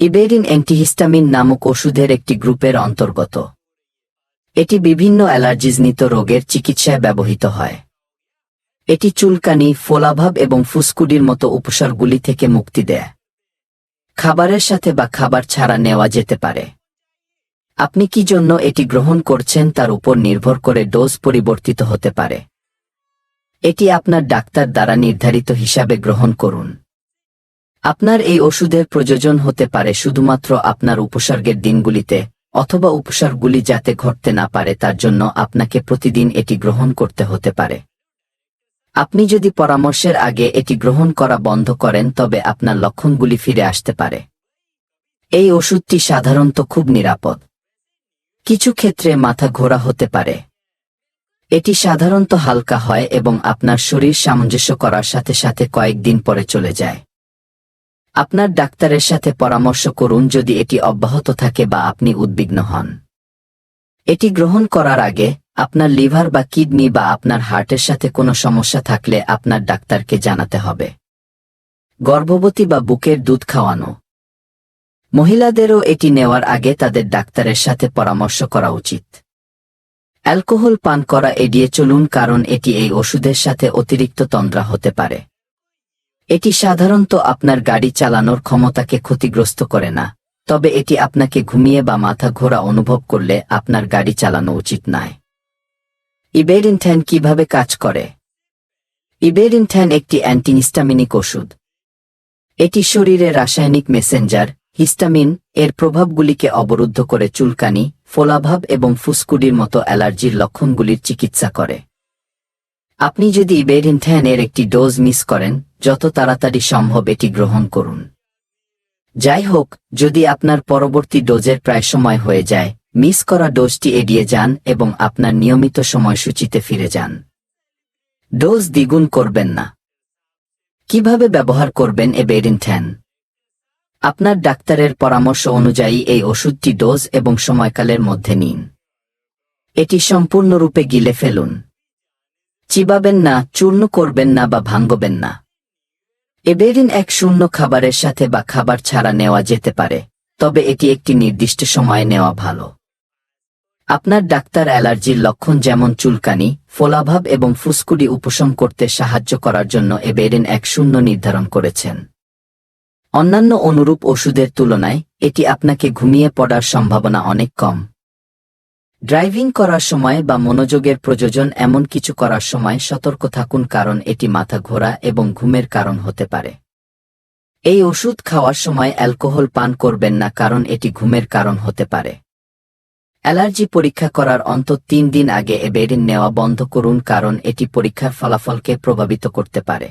ইবেরিন antihistamine নামক ওষুধের একটি গ্রুপের অন্তর্গত। এটি বিভিন্ন অ্যালার্জিজনিত রোগের চিকিৎসায় ব্যবহৃত হয়। এটি চুলকানি, ফোলাভাব এবং ফুসকুডির মতো উপসর্গগুলি থেকে মুক্তি দেয়। খাবারের সাথে বা খাবার ছাড়া নেওয়া যেতে পারে। আপনি কি জন্য এটি গ্রহণ করছেন তার উপর নির্ভর করে ডোজ পরিবর্তিত হতে পারে। এটি আপনার ডাক্তার দ্বারা নির্ধারিত হিসাবে গ্রহণ করুন। আপনার এই ওষুধের প্রয়োজন হতে পারে শুধুমাত্র আপনার উপসর্গের দিনগুলিতে, অথবা উপসর্গগুলি যাতে ঘটতে না পারে তার জন্য আপনাকে প্রতিদিন এটি গ্রহণ করতে হতে পারে। আপনি যদি পরামর্শের আগে এটি গ্রহণ করা বন্ধ করেন, তবে আপনার লক্ষণগুলি ফিরে আসতে পারে। এই ওষুধটি সাধারণত খুব নিরাপদ। কিছু ক্ষেত্রে মাথা ঘোরা হতে পারে। এটি সাধারণত হালকা হয় এবং আপনার শরীর সামঞ্জস্য করার সাথে সাথে কয়েকদিন পরে চলে যায়। আপনার ডাক্তারের সাথে পরামর্শ করুন যদি এটি অব্যাহত থাকে বা আপনি উদ্বিগ্ন হন। এটি গ্রহণ করার আগে আপনার লিভার বা কিডনি বা আপনার হার্টের সাথে কোনো সমস্যা থাকলে আপনার ডাক্তারকে জানাতে হবে। গর্ভবতী বা বুকের দুধ খাওয়ানো। মহিলাদেরও এটি নেওয়ার আগে তাদের ডাক্তারের সাথে পরামর্শ করা উচিত। অ্যালকোহল পান করা এড়িয়ে চলুন কারণ এটি এই ওষুধের সাথে অতিরিক্ত তন্দ্রা হতে পারে। এটি সাধারণত আপনার গাড়ি চালানোর ক্ষমতাকে ক্ষতিগ্রস্ত করে না, তবে এটি আপনাকে ঘুমিয়ে বা মাথা ঘোরা অনুভব করলে আপনার গাড়ি চালানো উচিত নয়। ইবেরিনথ্যান কীভাবে কাজ করে? ইবেরিনথ্যান একটি অ্যান্টিহিস্টামিনিক ওষুধ। এটি শরীরে রাসায়নিক মেসেঞ্জার, হিস্টামিন, এর প্রভাবগুলিকে অবরুদ্ধ করে চুলকানি, ফোলাভাব এবং ফুসকুডির মতো অ্যালার্জির লক্ষণগুলির চিকিৎসা করে। আপনি যদি ইবেরিনথ্যান এর একটি ডোজ মিস করেন, যত তাড়াতাড়ি সম্ভব এটি গ্রহণ করুন। যাই হোক, যদি আপনার পরবর্তী ডোজের প্রায় সময় হয়ে যায়, মিস করা ডোজটি এড়িয়ে যান এবং আপনার নিয়মিত সময়সূচিতে ফিরে যান। ডোজ দ্বিগুণ করবেন না। কীভাবে ব্যবহার করবেন এ বেরিনথ্যান আপনার ডাক্তারের পরামর্শ অনুযায়ী এই ওষুধটি ডোজ এবং সময়কালের মধ্যে নিন। এটি সম্পূর্ণরূপে গিলে ফেলুন। চিবাবেন না, চূর্ণ করবেন না বা ভাঙ্গবেন না। এবেরিন এক শূন্য খাবারের সাথে বা খাবার ছাড়া নেওয়া যেতে পারে, তবে এটি একটি নির্দিষ্ট সময়ে নেওয়া ভালো। আপনার ডাক্তার অ্যালার্জির লক্ষণ যেমন চুলকানি, ফোলাভাব এবং ফুসকুডি উপশম করতে সাহায্য করার জন্য এবেরিন এক শূন্য নির্ধারণ করেছেন। অন্যান্য অনুরূপ ওষুধের তুলনায়, এটি আপনাকে ঘুমিয়ে পড়ার সম্ভাবনা অনেক কম। ড্রাইভিং করার সময় বা মনোযোগের প্রয়োজন এমন কিছু করার সময় সতর্ক থাকুন কারণ এটি মাথা ঘোরা এবং ঘুমের কারণ হতে পারে। এই ওষুধ খাওয়ার সময় অ্যালকোহল পান করবেন না কারণ এটি ঘুমের কারণ হতে পারে। অ্যালার্জি পরীক্ষা করার অন্তত তিন দিন আগে এবেরিন নেওয়া বন্ধ করুন কারণ এটি পরীক্ষার ফলাফলকে প্রভাবিত করতে পারে।